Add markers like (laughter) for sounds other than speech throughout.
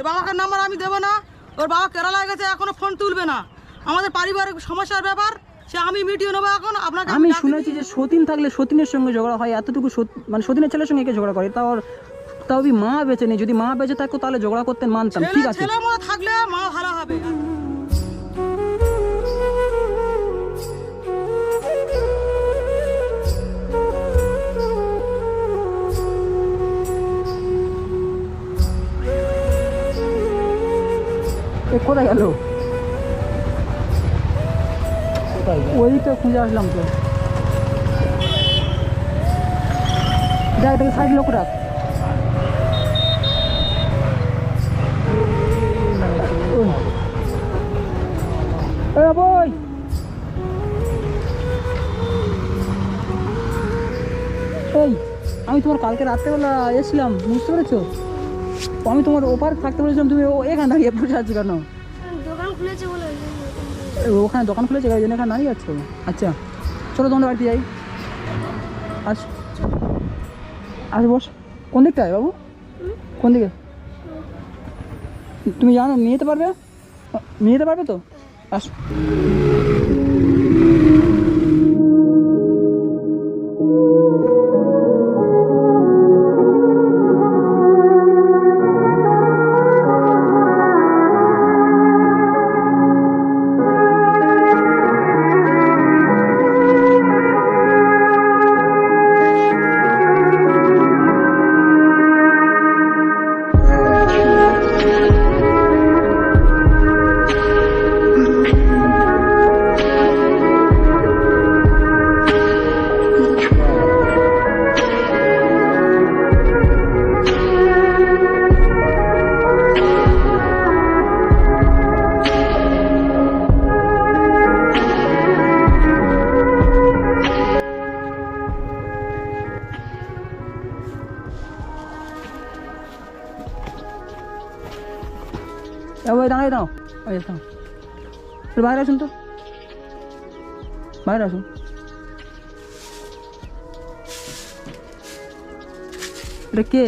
ওর বাবাকে নাম্বার আমি দেবো না। ওর বাবা কেরালায় গেছে এখনও ফোন তুলবে না। আমাদের পারিবারিক সমস্যার ব্যাপার সে আমি মিটিয়ে নেব এখন আপনাকে আমি শুনেছি যে সতীন থাকলে সতীনের সঙ্গে ঝগড়া হয় এতটুকু মানে সতীনের ছেলের সঙ্গে একে ঝগড়া করে? তাও ওর- তাও মা বেঁচে নেই যদি মা বেঁচে থাকতো তাহলে ঝগড়া করতেন মানতাম ঠিক আছে। ছেলে থাকলে মা ভালো হবে। কোথায় গেল? ওই তো খুঁজে আসলাম তো। দেখ সাইড লোক রাখ। ওই। ওই। এই আমি তোমার কালকে রাত্রেবেলা এসেছিলাম বুঝতে পেরেছ? আমি তোমার ওপার থাকতে বলেছিলাম তুমি ও এখানে দাঁড়িয়ে বসে আছো কেন? দোকান খুলেছে বলে ওখানে দোকান খুলেছে জন্য এখানে দাঁড়িয়ে আছো? আচ্ছা চলো তোমাদের বাড়িতে যাই। আস আস বস। কোন দিকটায় বাবু? কোন দিকে? তুমি জানো নিয়ে যেতে পারবে? নিয়ে যেতে পারবে তো? আস। বাইরে আসুন তো বাইরে আসুন এটা কে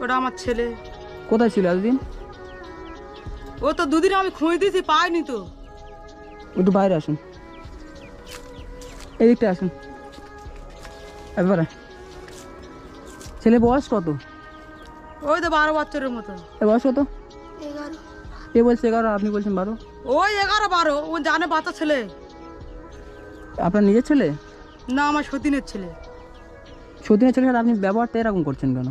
ওটা আমার ছেলে কোথায় ছিল এতদিন ও তো দুদিন আমি খুঁজে দিয়েছি পাইনি তো একটু বাইরে আসুন এদিকটা আসুন একবারে ছেলে বয়স কত ওই তো বারো বছরের মতো বয়স কত এ বলছে এগারো? আপনি বলছেন বারো? ওই এগারো বারো। ও জানে বাচ্চা ছেলে। আপনার নিজের ছেলে? না আমার সতীনের ছেলে। সতীনের সাথে আপনি ব্যবহারটা এরকম করছেন কেন?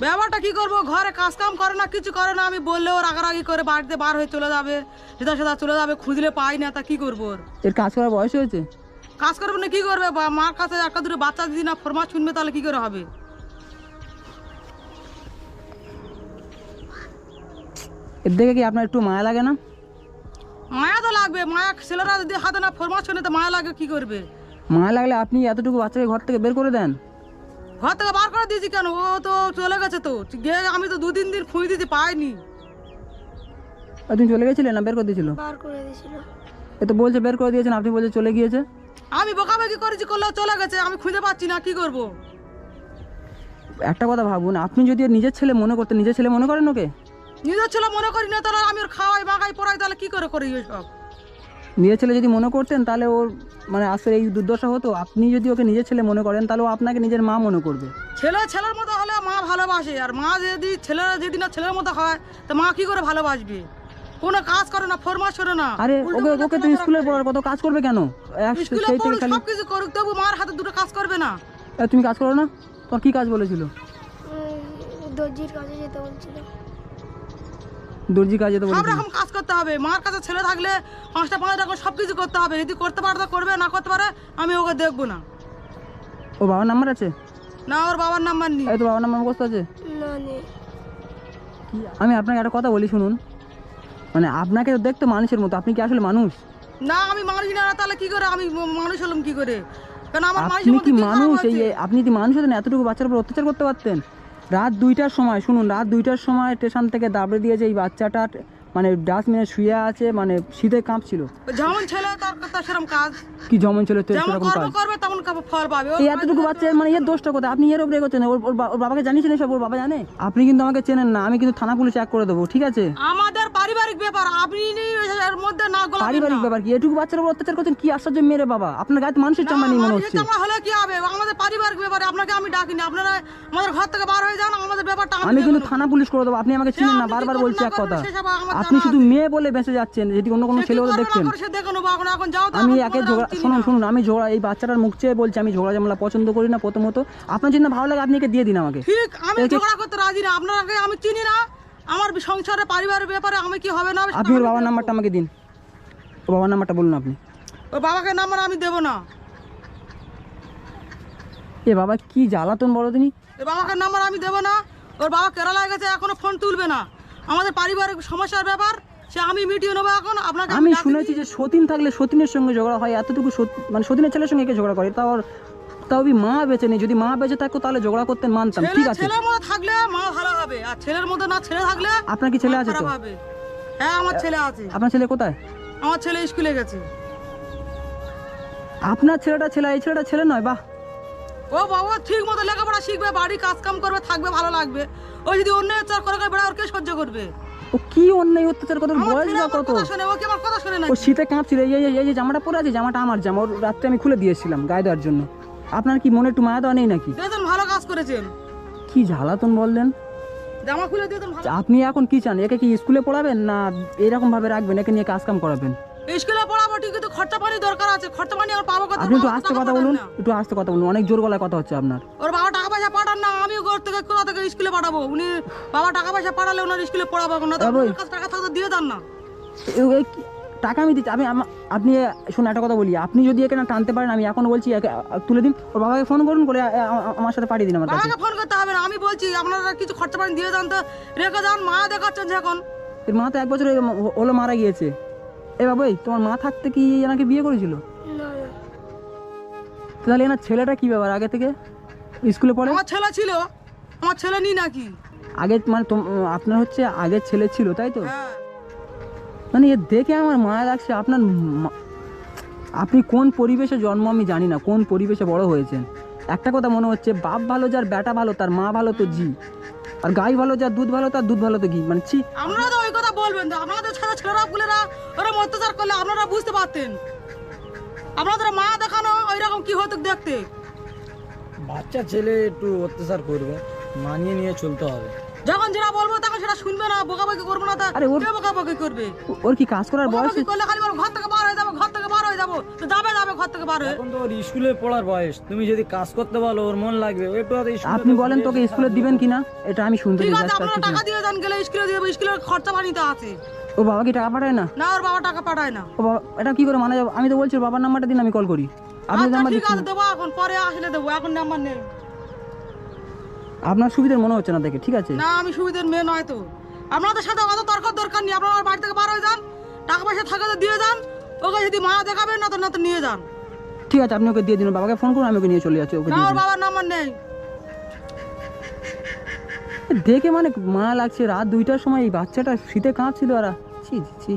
ব্যাপারটা কি করব? ঘরে কাজ কাম করে না কিছু করে না। আমি বললেও রাগারাগি করে বাড়িতে বার হয়ে চলে যাবে সেটা সেটা চলে যাবে খুঁজলে পাই না তা কি করব ওর? এর কাজ করার বয়স হয়েছে? কাজ করবে না কি করবে? মার কাছে একটা দুটো বাচ্চা যদি না ফরমাস শুনবে তাহলে কি করে হবে? এর দেখে কি আপনার একটু মায়া লাগে না? মায়া তো লাগবে মায়া ছেলেরা যদি হাতে না ফরমাস শুনে তো মায়া লাগে কি করবে? মায়া লাগলে আপনি এতটুকু বাচ্চাকে ঘর থেকে বের করে দেন? ঘর থেকে বার করে দিয়েছি কেন? ও তো চলে গেছে তো। গিয়ে আমি তো দু তিন দিন খুঁজে দিতে পাইনি। আপনি চলে গেছিলেন না বের করে দিয়েছিল? বার করে দিয়েছিল। এ তো বলছে বের করে দিয়েছেন আপনি বলছে চলে গিয়েছে। আমি বোকাবাকি করেছি করলেও চলে গেছে আমি খুঁজে পাচ্ছি না কি করব? একটা কথা ভাবুন আপনি যদি নিজের ছেলে মনে করতেন নিজের ছেলে মনে করেন ওকে? নিজের ছেলে মনে করি না তাহলে আমি ওর খাওয়াই বাগাই পড়াই তাহলে কি করে করি সব নিজের ছেলে যদি মনে করতেন তাহলে ওর মানে আসলে এই দুর্দশা হতো আপনি যদি ওকে নিজের ছেলে মনে করেন তাহলে ও আপনাকে নিজের মা মনে করবে। ছেলে ছেলের মতো হলে মা ভালোবাসে আর মা যদি ছেলেরা যদি না ছেলের মতো হয় তো মা কি করে ভালোবাসবে? কোনো কাজ করে না ফরমাস করে না আরে ওকে ওকে তো চলাফেরা স্কুলে পড়ার কত কাজ করবে কেন? স্কুলে সেই থেকে পড়ুক খালি সব কিছু করুক তবু মার হাতে দুটো কাজ করবে না। তুমি কাজ করো না? তোমার কি কাজ বলেছিল? দর্জির কাছে যেতে বলছিল। দর্জি কাজে তো সব রকম কাজ করতে হবে মার কাছে ছেলে থাকলে পাঁচটা পাঁচ রকম সব কিছু করতে হবে যদি করতে পারে তো করবে না করতে পারে আমি ওকে দেখব না। ও বাবার নাম্বার আছে? না ওর বাবার নাম্বার নেই। এই তো বাবার নাম্বার মুখস্থ আছে? না নেই। আমি আপনাকে একটা কথা বলি শুনুন। মানে আপনাকে তো দেখতে মানুষের মতো আপনি কি আসলে মানুষ? না আমি মানুষ না তাহলে কি করে আমি মানুষ হলাম কি করে? কারণ আমার কি কি মানুষ? এই আপনি যদি মানুষ হতেন এতটুকু বাচ্চার উপর অত্যাচার করতে পারতেন? রাত দুইটার সময় শুনুন রাত দুইটার সময় স্টেশন থেকে দাবড়ে দিয়েছে এই বাচ্চাটা মানে ডাস্টবিনে শুয়ে আছে মানে শীতে কাঁপছিল। যেমন ছেলে তার তার সেরকম কাজ। কি জমন ছিল তো যেমন সেরকম কাজ? করবে তেমন কাপ- ফল পাবে। এই এতটুকু বাচ্চা মানে এর দোষটা কোথায়? আপনি এর উপরে করছেন ওর ওর বাবাকে জানিয়েছেন সব ওর বাবা জানে? আপনি কিন্তু আমাকে চেনেন না আমি কিন্তু থানা পুলিশ এক করে দেবো ঠিক আছে? আমাদের পারিবারিক ব্যাপার আপনি এর মধ্যে না গোলাবেন পারিবারিক ব্যাপার কি? এটুকু বাচ্চার উপর অত্যাচার করছেন কি আশ্চর্য মেরে বাবা? আপনার গায়ে মানুষের চামড়া নেই মনে হচ্ছে। চামড়া হলে কি হবে? আমাদের পারিবারিক ব্যাপারে আপনাকে আমি ডাকিনি আপনারা আমাদের ঘর থেকে বার হয়ে যান আমাদের ব্যাপারটা আমি কিন্তু থানা পুলিশ করে দেবো আপনি আমাকে চিনেন না বারবার বলছি এক কথা। আপনি শুধু মেয়ে বলে বেঁচে যাচ্ছেন যদি অন্য কোনো ছেলে হলে করবে না দেখতেন করে সে দেখে নেব এখন এখন যাও তো আমি একে ঝগড়া শুনুন শুনুন আমি ঝগড়া এই বাচ্চাটার মুখ চেয়ে বলছি আমি ঝগড়া ঝামেলা পছন্দ করি না প্রথমত। আপনার জন্য ভালো লাগে আপনি একে দিয়ে দিন আমাকে। ঠিক আমি ঝগড়া করতে রাজি না আপনাকে আমি চিনি না। আমার সংসারে পারিবারিক ব্যাপারে আমি কি হবে না আপনি বাবার নাম্বারটা আমাকে দিন। বাবার নাম্বারটা বলুন আপনি। ওর বাবাকে নাম্বার আমি দেবো না। এ বাবা কি জ্বালাতন বলো তিনি। ওর বাবাকে নাম্বার আমি দেবো না। ওর বাবা কেরালায় গেছে এখনও ফোন তুলবে না। আমাদের পারিবারিক সমস্যার ব্যাপার সে আমি মিটিয়ে নেব এখন আপনাকে আমি শুনেছি যে সতীন থাকলে সতীনের সঙ্গে ঝগড়া হয় এতটুকু মানে সতীনের ছেলের সঙ্গে একে ঝগড়া করে? তাও তাও মা বেঁচে নেই যদি মা বেঁচে থাকতো তাহলে ঝগড়া করতেন মানতাম ঠিক আছে। ছেলের মধ্যে থাকলে মা ভালো হবে আর ছেলের মধ্যে না ছেলে থাকলে আপনার কি ছেলে আছে তো? হ্যাঁ আমার ছেলে আছে। আপনার ছেলে কোথায়? আমার ছেলে স্কুলে গেছে। আপনার ছেলেটা ছেলে এই ছেলেটা ছেলে নয় বাহ। ও বাবা ঠিক মতো লেখাপড়া শিখবে বাড়ি কাজ কাম করবে থাকবে ভালো লাগবে। ও যদি অন্য চার করে করে বেড়া ওর কে সহ্য করবে? ও কি অন্যায় অত্যাচার আমার বয়স বা কত? শোনে ও কি আমার কথা শোনে না ও শীতে কাঁপছিল এই এই- এই যে জামাটা পরে আছে জামাটা আমার জামা ওর রাত্রে আমি খুলে দিয়েছিলাম গায়ে দেওয়ার জন্য। আপনার কি মনে একটু মায়া দেওয়া নেই নাকি? দেখুন ভালো কাজ করেছেন। কি জ্বালাতন বললেন? জামা খুলে ভালো আপনি এখন কি চান একে কি স্কুলে পড়াবেন না এরকম ভাবে রাখবেন একে নিয়ে কাজ কাম করাবেন? স্কুলে পড়াবো ঠিক কিন্তু খরচা পানি দরকার আছে খরচা পানি আমার পাবো কথা আপনি একটু আস্তে কথা বলুন একটু আস্তে কথা বলুন অনেক জোর গলায় কথা হচ্ছে আপনার। ওর বাবা টাকা পয়সা পাঠান না আমি ঘর থেকে কোথা থেকে স্কুলে পাঠাবো? উনি বাবা টাকা পয়সা পাঠালে ওনার স্কুলে পড়াবো না তো টাকা থাকতে দিয়ে দেন না। টাকা আমি দিচ্ছি আমি আপনি শুনুন একটা কথা বলি আপনি যদি একে না টানতে পারেন আমি এখন বলছি তুলে দিন ওর বাবাকে ফোন করুন করে আমার সাথে পাঠিয়ে দিন আমার বাবাকে ফোন করতে হবে না আমি বলছি আপনারা কিছু খরচা পানি দিয়ে দেন তো রেখে যান মা দেখাচ্ছেন এখন এর মা তো এক বছর হলো মারা গিয়েছে। এ বাবাই তোমার মা থাকতে কি এনাকে বিয়ে করেছিল? তাহলে এনার ছেলেটা কি ব্যাপার আগে থেকে? স্কুলে পড়ে? আমার ছেলে ছিল আমার ছেলে নি নাকি? আগে মানে আপনার হচ্ছে আগের ছেলে ছিল তাই তো? হ্যাঁ। মানে এ দেখে আমার মায়া লাগছে আপনার আপনি কোন পরিবেশে জন্ম আমি জানি না কোন পরিবেশে বড় হয়েছেন। একটা কথা মনে হচ্ছে বাপ ভালো যার বেটা ভালো তার মা ভালো তো জি। আর গাই ভালো যা দুধ ভালো তার দুধ ভালো তো ঘি মানে ছি। আপনারা তো ওই কথা বলবেন তো আপনাদের ছেলে ছেলেরা পুলেরা ওরকম অত্যাচার করলে আপনারা বুঝতে পারতেন। আপনাদের মা দেখানো ওই রকম কি হতো দেখতে? বাচ্চা ছেলে একটু অত্যাচার করবে মানিয়ে নিয়ে চলতে হবে। যখন যেটা বলব তখন সেটা শুনবে না বোকাবাকি করব না তা আরে ওর- বোকাবাকি করবে? ওর কি কাজ করার বয়স করলে খালি বলব, ঘর থেকে বার যাব ঘর থেকে বার হয়ে যাব তো যাবে যাবে ঘর থেকে বার হয়ে এখন তো ওর স্কুলে পড়ার বয়স। তুমি যদি কাজ করতে বলো ওর মন লাগবে। ও একটু আপনি বলেন তোকে স্কুলে দিবেন কিনা? এটা আমি শুনতে ঠিক আছে আপনারা টাকা দিয়ে যান গেলে স্কুলে দিয়ে স্কুলের খরচা পানিতে আছে। ও বাবা কি টাকা পাঠায় না? না ওর বাবা টাকা পাঠায় না। ও বাবা এটা কি করে মানা আমি তো বলছি বাবার নাম্বারটা দিন আমি কল করি। আপনি আচ্ছা নাম্বার ঠিক আছে দেবো এখন পরে আসলে দেবো এখন নাম্বার নেই। আপনার সুবিধার মনে হচ্ছে না দেখে ঠিক আছে? না আমি সুবিধার মেয়ে নয় তো। আপনাদের সাথে অত তর্ক দরকার নেই আপনারা বাড়ি থেকে বার হয়ে যান টাকা পয়সা থাকে তো দিয়ে যান। ওকে যদি মা দেখাবেন না তো না তো নিয়ে যান। ঠিক আছে আপনি ওকে দিয়ে দিন বাবাকে ফোন করুন আমি ওকে নিয়ে চলে যাচ্ছি ওকে না দিয়ে ওর দিন। বাবার নাম্বার নেই। দেখে মানে মা লাগছে রাত দুইটার সময় এই বাচ্চাটা শীতে কাঁপছিল ওরা ছি ছি, ছি।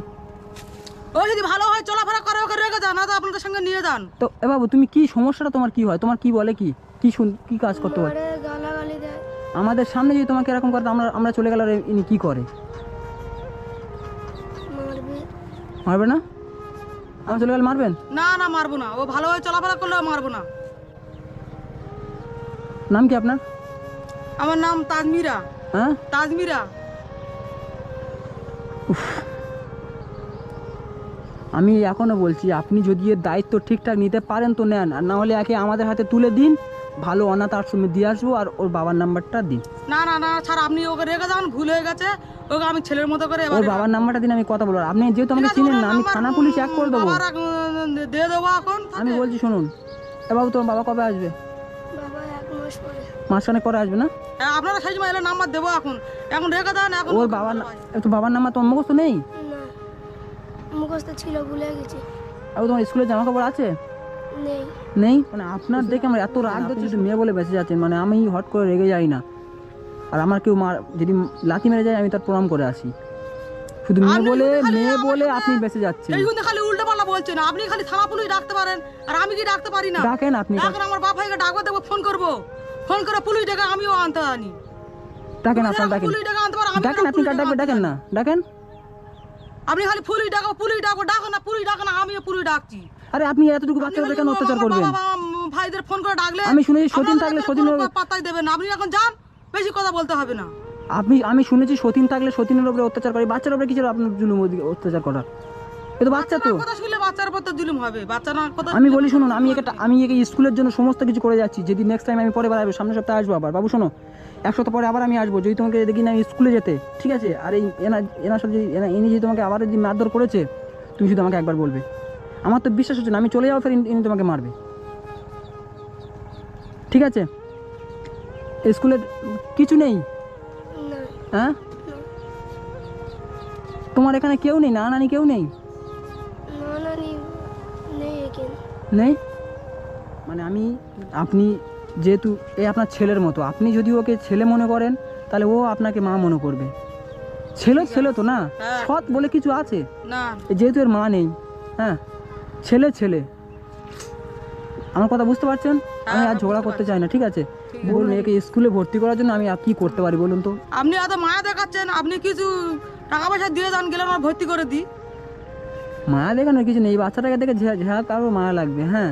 ও যদি ভালো হয় চলাফেরা করে ওকে রেখে যান না তো আপনাদের সঙ্গে নিয়ে যান। তো এ বাবু তুমি কি সমস্যাটা তোমার কি হয়? তোমার কি বলে কি? কি শুন কি কাজ করতে পারে মারে গালাগালি দেয়। আমাদের সামনে যদি তোমাকে এরকম করতে আমরা আমরা চলে গেলে আর ইনি কি করে? মারবে। মারবে না? আমরা চলে গেলে মারবেন? না না মারবো না। ও ভালো হয় চলাফেরা করলেও মারবো না। নাম কি আপনার? আমার নাম তাজমিরা। হ্যাঁ? তাজমিরা। আমি এখনও বলছি আপনি যদি এর দায়িত্ব ঠিকঠাক নিতে পারেন তো নেন। আর না হলে একে আমাদের হাতে তুলে দিন। ভালো অনাথ আশ্রমে দিয়ে আসব আর ওর বাবার নাম্বারটা দিন। না না না ছাড় আপনি ওকে রেখে যান ভুল হয়ে গেছে। ওকে আমি ছেলের মতো করে ওর বাবার নাম্বারটা দিন আমি কথা বলব। আপনি যেহেতু আমাকে চিনেন না আমি থানা পুলিশ এক করে দেবো। দিয়ে দেবো এখন আমি বলছি শুনুন। এ বাবু তোমার বাবা কবে আসবে? বাবা এক মাসখানেক পরে। আসবে না? হ্যাঁ, আপনারা সেই সময় এলে নাম্বার দেবো এখন। এখন রেখে দেন এখন ওর বাবার একটু বাবার নাম্বার তোমার মুখস্থ নেই? না মুখস্থ ছিল ভুলে গেছি। আর তোমার স্কুলের জামা কাপড় আছে? নেই। নেই? মানে আপনার দেখে আমার এত রাগ হচ্ছে মেয়ে বলে বেঁচে যাচ্ছেন মানে আমি হট করে রেগে যাই না। আর আমার কেউ মার যদি লাথি মেরে যায় আমি তার প্রণাম করে আসি। শুধু মেয়ে বলে মেয়ে বলে আপনি বেঁচে যাচ্ছেন। এই জন্য খালি উল্টো পাল্টা বলছেন। আপনি খালি থানা পুলিশ ডাকতে পারেন আর আমি কি ডাকতে পারি না? ডাকেন আপনি। এখন আমার বাপ ভাইকে ডাকবো দেবো ফোন করব। ফোন করে পুলিশ ডেকে আমিও আনতে জানি ডাকেন আপনার ডাকেন। পুলিশ ডেকে আনতে পারো আমি ডাকেন আপনি কার ডেকে ডাকবে আনতে ডাকেন না। ডাকেন। আপনি খালি পুলিশ ডাকো পুলিশ ডাকো ডাকো না পুলিশ ডাকো না আমিও পুলিশ ডাকছি। আরে আপনি এতটুকু বাচ্চাদের কেন অত্যাচার করবেন? ভাইদের ফোন করে ডাকলে আমি শুনেছি সতীন থাকলে কোনো পাত্তাই দেবেন আপনি এখন যান বেশি কথা বলতে হবে না। আপনি আমি শুনেছি সতীন থাকলে সতীনের উপরে অত্যাচার করে বাচ্চার উপরে কিছু আপনার জুলুম অত্যাচার করার? এ তো বাচ্চা তো। কথা শুনলে বাচ্চার উপর তো জুলুম হবে। বাচ্চা না কথা আমি বলি শুনুন আমি একটা আমি একে স্কুলের জন্য সমস্ত কিছু করে যাচ্ছি। যদি নেক্সট টাইম আমি পরে বার আসব সামনের সপ্তাহে আসব আবার। বাবু শোনো এক সপ্তাহ পরে আবার আমি আসব। যদি তোমাকে দেখি না স্কুলে যেতে ঠিক আছে? আর এই এনা এনার সাথে যদি এনা- ইনি যদি তোমাকে আবার যদি মারধর করেছে তুমি শুধু আমাকে একবার বলবে। আমার তো বিশ্বাস হচ্ছে না আমি চলে যাব ফের ইনি তোমাকে মারবে। ঠিক আছে? স্কুলে কিছু নেই? হ্যাঁ? তোমার এখানে কেউ নেই? না নানি কেউ নেই? নেই মানে আমি আপনি যেহেতু এ আপনার ছেলের মতো। আপনি যদি ওকে ছেলে মনে করেন তাহলে ও আপনাকে মা মনে করবে। ছেলে ছেলে তো না? হ্যাঁ। সৎ বলে কিছু আছে? না। যেহেতু এর মা নেই হ্যাঁ? ছেলে ছেলে। আমার কথা বুঝতে পারছেন? আমি হ্যাঁ, আর ঝগড়া করতে চাই না ঠিক আছে? বলুন একে স্কুলে ভর্তি করার জন্য আমি আর কি করতে পারি বলুন তো? আপনি এত মায়া দেখাচ্ছেন আপনি কিছু টাকা পয়সা দিয়ে যান গেলে আমার ভর্তি করে দিই। মায়া দেখানোর কিছু নেই এই বাচ্চাটাকে দেখে ঝা ঝা কারও মায়া লাগবে হ্যাঁ?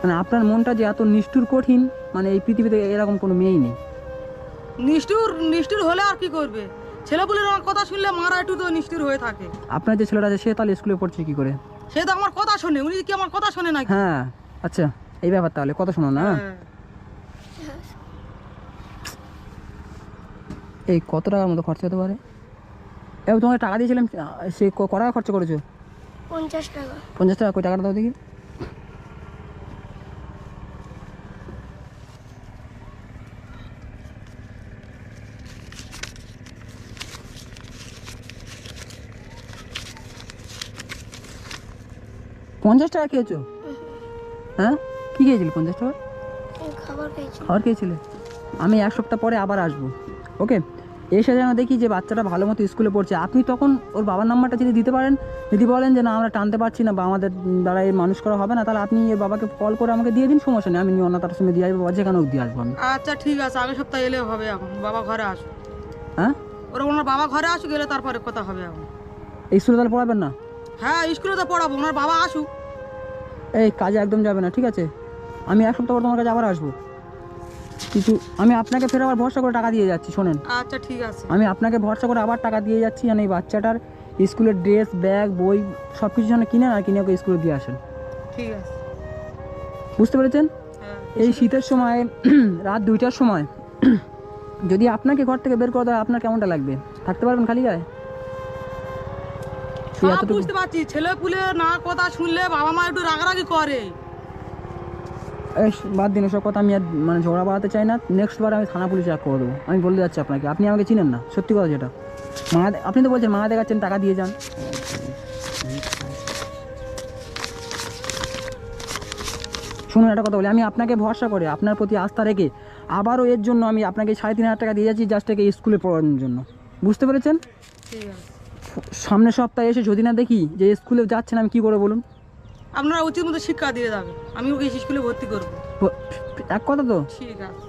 মানে আপনার মনটা যে এত নিষ্ঠুর কঠিন মানে এই পৃথিবীতে এরকম কোনো মেয়েই নেই। নিষ্ঠুর নিষ্ঠুর হলে আর কি করবে? ছেলেপুলের আমার কথা শুনলে মারা একটু তো নিষ্ঠুর হয়ে থাকে। আপনার যে ছেলেটা আছে সে তাহলে স্কুলে পড়ছে কি করে? সে তো আমার কথা শোনে উনি কি আমার কথা শোনে না হ্যাঁ আচ্ছা। এই ব্যাপার তাহলে কত শোনো না। এই কত টাকার মতো খরচা হতে পারে? এবার তোমাকে টাকা দিয়েছিলাম সে ক ক টাকা খরচা করেছ? পঞ্চাশ টাকা। পঞ্চাশ টাকা কই টাকাটা দাও দেখি। পঞ্চাশ টাকা খেয়েছো? হ্যাঁ? কী খেয়েছিলে পঞ্চাশ টাকা? খাবার খেয়েছি। খাবার খেয়েছিলে? আমি এক সপ্তাহ পরে আবার আসব। ওকে? এসে যেন দেখি যে বাচ্চাটা ভালো মতো স্কুলে পড়ছে। আপনি তখন ওর বাবার নাম্বারটা যদি দিতে পারেন যদি বলেন যে না আমরা টানতে পারছি না বা আমাদের দ্বারা এই মানুষ করা হবে না তাহলে আপনি এর বাবাকে কল করে আমাকে দিয়ে দিন সমস্যা নেই। আমি নিয়ে অন্য তার সঙ্গে দিয়ে আসব বা যেখানেও দিয়ে আসব আমি। আচ্ছা ঠিক আছে। আগের সপ্তাহে এলে হবে এখন। বাবা ঘরে আসো হ্যাঁ? ওরা ওনার বাবা ঘরে আসুক গেলে তারপরে কথা হবে এখন। এই স্কুলে তাহলে পড়াবেন না? হ্যাঁ স্কুলে তো পড়াবো। ওনার বাবা আসুক। এই কাজে একদম যাবে না ঠিক আছে? আমি এক সপ্তাহ পর তোমার কাছে আবার আসব। কিছু আমি আপনাকে ফের আবার ভরসা করে টাকা দিয়ে যাচ্ছি শোনেন। আচ্ছা ঠিক আছে। আমি আপনাকে ভরসা করে আবার টাকা দিয়ে যাচ্ছি যেন এই বাচ্চাটার স্কুলের ড্রেস ব্যাগ বই সব কিছু যেন কিনে আর কিনে ওকে স্কুলে দিয়ে আসেন। ঠিক আছে। বুঝতে পেরেছেন? হ্যাঁ। এই শীতের সময় (clears throat) রাত দুইটার সময় (clears throat) যদি আপনাকে ঘর থেকে বের করে দেয় আপনার কেমনটা লাগবে? থাকতে পারবেন খালি গায়ে? বুঝতে পারছি ছেলে পুলে না কথা শুনলে বাবা মা একটু রাগারাগি করে। বাদ দিন সব কথা আমি আর মানে ঝগড়া বাড়াতে চাই না। নেক্সট বার আমি থানা পুলিশে এক করে দেবো। আমি বলে যাচ্ছি আপনাকে আপনি আমাকে চিনেন না সত্যি কথা যেটা। মা আপনি তো বলছেন মা দেখাচ্ছেন টাকা দিয়ে যান। শুনুন একটা কথা বলি আমি আপনাকে ভরসা করে আপনার প্রতি আস্থা রেখে আবারও এর জন্য আমি আপনাকে সাড়ে তিন হাজার টাকা দিয়ে যাচ্ছি জাস্ট একে স্কুলে পড়ানোর জন্য। বুঝতে পেরেছেন? সামনের সপ্তাহে এসে যদি না দেখি যে স্কুলে যাচ্ছেন আমি কি করে বলুন? আপনারা উচিত মতো শিক্ষা দিয়ে যাবে আমি ওকে স্কুলে ভর্তি করব। এক কথা তো? ঠিক আছে।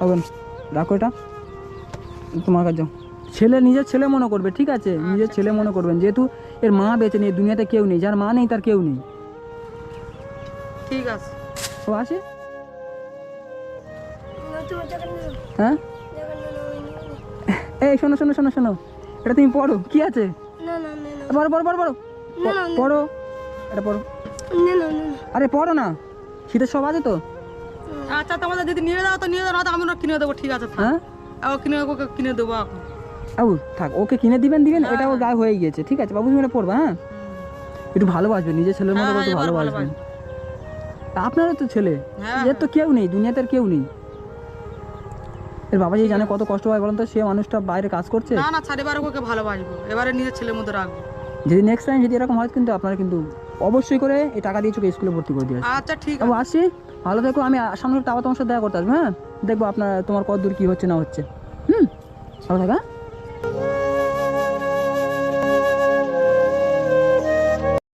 হবে রাখো এটা। তোমার কাছে ছেলে নিজের ছেলে মনে করবে ঠিক আছে? নিজের ছেলে মনে করবেন। যেহেতু এর মা বেঁচে নেই দুনিয়াতে কেউ নেই যার মা নেই তার কেউ নেই। ঠিক আছে। ও আসে? নিও হ্যাঁ। এই শোনো শোনো শোনো শোনো। এটা তুমি পড়ো। কি আছে? না না না না। পড়ো পড়ো পড়ো পড়ো। এটা পড়ো। আরে পড়ো না। শীতের সব আছে তো? আচ্ছা তোমাদের যদি নিয়ে দাও তো নিয়ে দাও না তো আমি কিনে দেবো ঠিক আছে হ্যাঁ? ও কিনে ওকে কিনে দেবো বাবু থাক ওকে কিনে দিবেন দিবেন হ্যাঁ, এটা ওর গায়ে হয়ে গিয়েছে ঠিক আছে বাবু তুমি এটা পড়বা হ্যাঁ? একটু ভালোবাসবে নিজের ছেলের মতো হ্যাঁ, একটু এবার ভালোবাসবেন আপনারও তো ছেলে হ্যাঁ, এর তো কেউ নেই দুনিয়াতে কেউ নেই। এর বাবা যে জানে কত কষ্ট হয় বলেন তো সে মানুষটা বাইরে কাজ করছে? না না ছাড় এবারে ওকে ভালোবাসবো এবারে নিজের ছেলের মতো রাখব। যদি নেক্সট টাইম যদি এরকম হয় কিন্তু আপনারা কিন্তু অবশ্যই করে এই টাকা দিয়ে চোখে স্কুলে ভর্তি করে দিয়ে। আচ্ছা ঠিক আছে। আসি ভালো থেকো আমি সামনে সামনে আবার তোমার সাথে দেখা করতে আসব হ্যাঁ? দেখব আপনার তোমার কত দূর কী হচ্ছে না হচ্ছে। হুম? ভালো থাকা